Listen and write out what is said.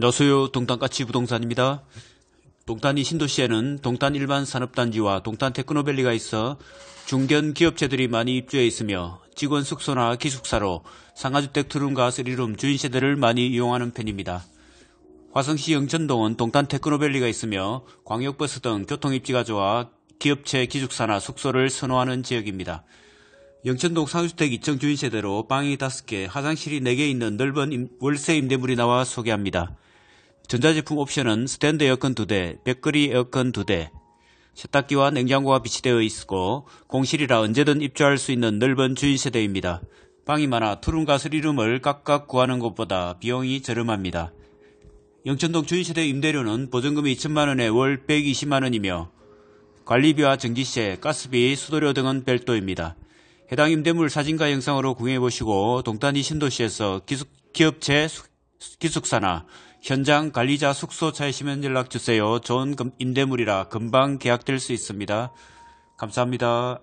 안녕하세요. 동탄까치 부동산입니다. 동탄이 신도시에는 동탄 일반 산업단지와 동탄 테크노밸리가 있어 중견 기업체들이 많이 입주해 있으며 직원 숙소나 기숙사로 상가주택 투룸과 쓰리룸 주인세대를 많이 이용하는 편입니다. 화성시 영천동은 동탄 테크노밸리가 있으며 광역버스 등 교통입지가 좋아 기업체 기숙사나 숙소를 선호하는 지역입니다. 영천동 상주택 2층 주인세대로 방이 5개, 화장실이 4개 있는 넓은 임- 월세 임대물이 나와 소개합니다. 전자제품 옵션은 스탠드 에어컨 2대, 백거리 에어컨 2대, 세탁기와 냉장고가 비치되어 있고 공실이라 언제든 입주할 수 있는 넓은 주인세대입니다. 방이 많아 투룸과 스리룸을 각각 구하는 것보다 비용이 저렴합니다. 영천동 주인세대 임대료는 보증금이 2천만원에 월 120만원이며 관리비와 전기세, 가스비, 수도료 등은 별도입니다. 해당 임대물 사진과 영상으로 구경해보시고 동탄이 신도시에서 기숙, 기업체 수- 기숙사나 현장 관리자 숙소 찾으시면 연락 주세요. 좋은 금- 임대물이라 금방 계약될 수 있습니다. 감사합니다.